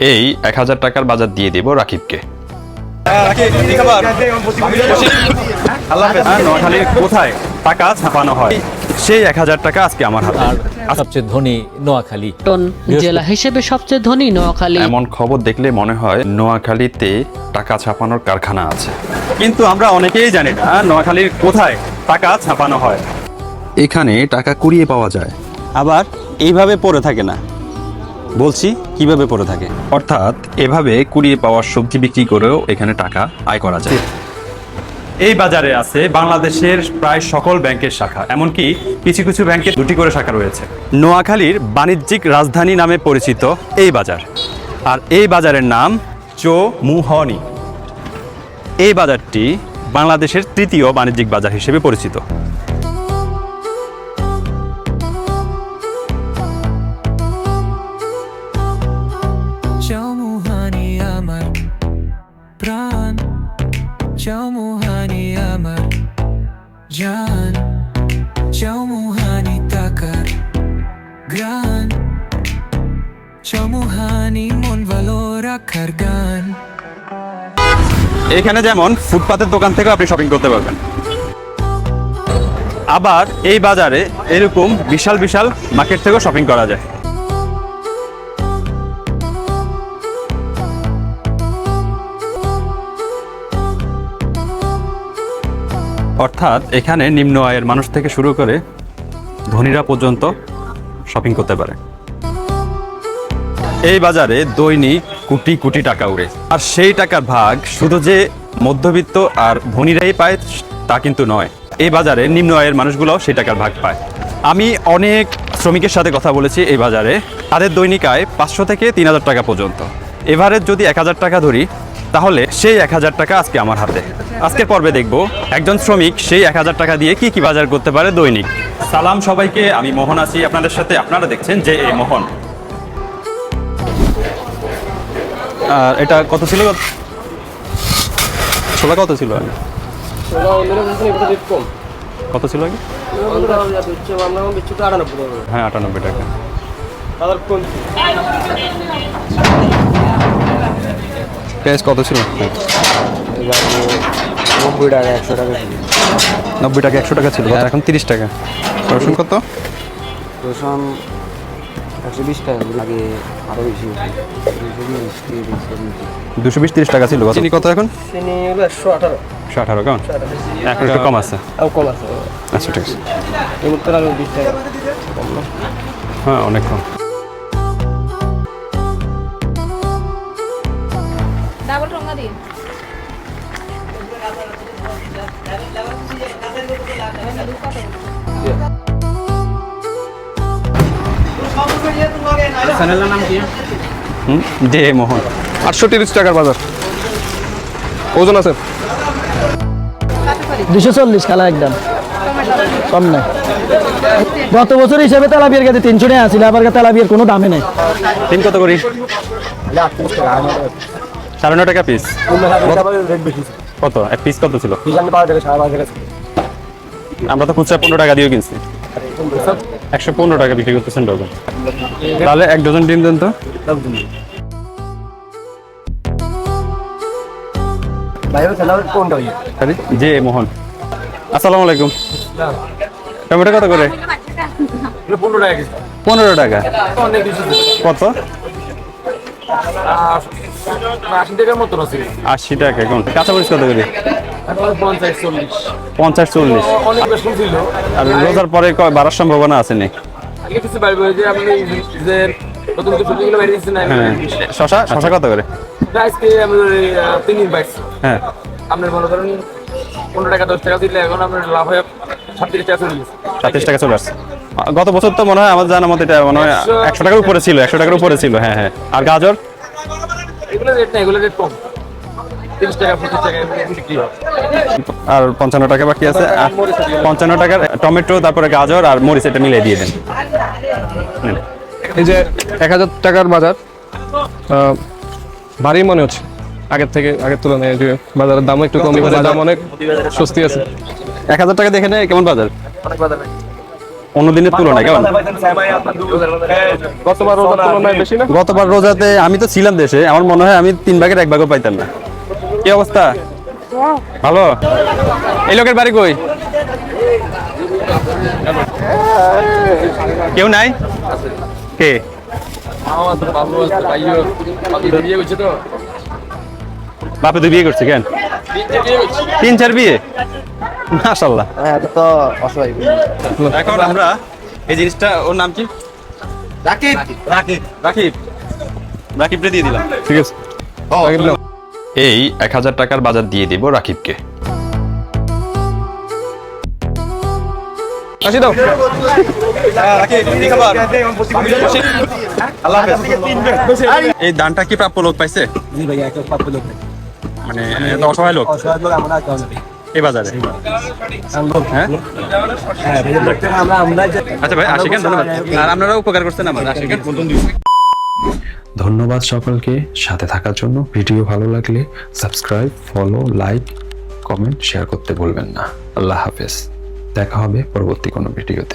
এই এক হাজার টাকার বাজার দিয়ে দেব রাকিবকে। হ্যাঁ, নোয়াখালীর কোথায়? টাকা ছাপানো হয়। সেই এক হাজার টাকা আজকে আমার হাতে। আর সবচেয়ে ধনী নোয়াখালী। জেলা হিসেবে সবচেয়ে ধনী নোয়াখালী। এমন খবর দেখলে মনে হয় নোয়াখালীতে টাকা ছাপানোর কারখানা আছে। কিন্তু আমরা অনেকেই জানি না নোয়াখালীর কোথায় টাকা ছাপানো হয়। এখানে টাকা কুড়িয়ে পাওয়া যায়। আবার এইভাবে পড়ে থাকে না। বলছি, কীভাবে পড়ে থাকে? অর্থাৎ, এভাবে কুড়িয়ে পাওয়ার সবজি বিক্রি করেও এখানে টাকা আয় করা যায়। এই বাজারে আছে বাংলাদেশের প্রায় সকল ব্যাংকের শাখা, এমনকি কিছু কিছু ব্যাংকের দুটি করে শাখা রয়েছে। নোয়াখালীর বাণিজ্যিক রাজধানী নামে পরিচিত এই বাজার। আর এই বাজারের নাম চো মুহনি। এই বাজারটি বাংলাদেশের তৃতীয় বাণিজ্যিক বাজার হিসেবে পরিচিত। চৌমুহানি মন ভালো রাখার গান। এখানে যেমন ফুটপাতের দোকান থেকেও আপনি শপিং করতে পারবেন। আবার এই বাজারে এরকম বিশাল বিশাল মার্কেট থেকেও শপিং করা যায়। অর্থাৎ এখানে নিম্ন আয়ের মানুষ থেকে শুরু করে ধনীরা পর্যন্ত শপিং করতে পারে। এই বাজারে দৈনিক কোটি কোটি টাকা উড়ে। আর সেই টাকার ভাগ শুধু যে মধ্যবিত্ত আর ধনীরাই পায় তা কিন্তু নয়। এই বাজারে নিম্ন আয়ের মানুষগুলোও সেই টাকার ভাগ পায়। আমি অনেক শ্রমিকের সাথে কথা বলেছি এই বাজারে। তাদের দৈনিক আয় পাঁচশো থেকে তিন হাজার টাকা পর্যন্ত। এভারেজ যদি এক হাজার টাকা ধরি, তাহলে সেই এক হাজার টাকা আজকে আমার হাতে। আজকের পর্বে দেখব, একজন শ্রমিক সেই এক হাজার টাকা দিয়ে কি কি বাজার করতে পারে দৈনিক। সালাম সবাইকে, আমি মোহন আছি। আপনাদের সাথে আপনারা দেখছেন যে এ মোহন। আর এটা কত ছিল? ছোলা কত ছিল? আগে কত ছিল আগে? হ্যাঁ আটানব্বই টাকা। পেঁয়াজ কত ছিল? নব্বই টাকা একশো টাকা নব্বই টাকা একশো টাকা ছিল। আর এখন তিরিশ টাকা। রসুন কত? রসুন একশো বিশ টাকা আগে আরও বেশি দুশো বিশ তিরিশ টাকা ছিল চিনি কত এখন চিনি হলো একশো আঠারো একশো আঠারো কেমন এখন একটু কম আছে আরও কম আছে আচ্ছা ঠিক আছে বিশ টাকা হ্যাঁ অনেক কম ডাবল হুম? মোহন। আটশো তিরিশ টাকার বাজার। ওজন আছে? দুশো চল্লিশ কালা একদম। কম নাই গত বছর হিসেবে তেলাপিয়ার কাছে তিনশো টাকা আছিল আবার তেলাপিয়ার কোনো দামে নেই। তিন কত করি? সাড়ে ন টাকা পিস কত? এক পিস কত ছিল? আমরা তো খুচরা পনেরো টাকা দিয়ে কিনছি। একশো পনেরো টাকা বিক্রি করতেছেন ডজন তাহলে এক ডজন ডিম দেন তো। জি মোহন। আসসালামু আলাইকুম। টমেটো কত করে? পনেরো টাকা। কত? আশি টাকার মতন আছে। আশি টাকা কোন কাঁচামরিচ কত করে? পঞ্চাশ চল্লিশ। আর রোজার পরে বাড়ার সম্ভাবনা আছে হ্যাঁ। শশা? শশা কত করে? হ্যাঁ। পনেরো টাকা দশ টাকা দিলে এখন লাভ ছাত্রিশ টাকা সাতত্রিশ টাকা চলে আসছে। গত বছর তো মনে হয় আমার জানা মতো এটা মনে হয় একশো টাকার উপরে ছিল, একশো টাকার উপরে ছিল। হ্যাঁ হ্যাঁ। আর গাজর? এগুলো রেট না এগুলো রেট কম। তিরিশ টাকা পঁচিশ টাকা বিক্রি হয়। আর পঞ্চান্ন টাকা বাকি আছে। পঞ্চান্ন টাকার টমেটো তারপরে গাজর আর মরিচ এটা মিলিয়ে দিয়ে দেন। এই যে এক হাজার টাকার বাজার ভারী মনে হচ্ছে। আগের থেকে আগের তুলনায় যে বাজারের দাম একটু কম এবারে দাম অনেক স্বস্তি আছে। এক হাজার টাকা দেখে নেয় কেমন বাজার? অনেক বাজার অন্য দিনের তুলনায় কেমন? গতবার রোজার তুলনায় বেশি না? গতবার রোজাতে আমি তো ছিলাম দেশে আমার মনে হয় আমি তিন ভাগের এক ভাগও পাইতাম না। কি অবস্থা? ভালো? এই লোকের বাড়ি কই? কেউ নাই? কে? বাপে তুই বিয়ে করছে কেন? তিন চার বিয়ে? মাশাল্লাহ তো অসহায় এখন আমরা এই জিনিসটা ওর নাম কি? রাকিব। রাকিব। রাকিব। রাকিবরে দিয়ে দিলাম। ঠিক আছে। রাকিব। এই এক হাজার টাকার বাজার দিয়ে দিব রাকিবকে। আসি দাও। এই দানটা কি প্রাপ্য লোক পাইছে? মানে অসহায় লোক? এই বাজারে? হ্যাঁ? আচ্ছা ভাই আসি কেন ধন্যবাদ আর আপনারা উপকার করছেন আমার। আসি কেন ধন্যবাদ সকলকে সাথে থাকার জন্য। ভিডিও ভালো লাগলে subscribe, follow, like, comment, share করতে ভুলবেন না। আল্লাহ হাফেজ। দেখা হবে পরবর্তী কোনো ভিডিওতে।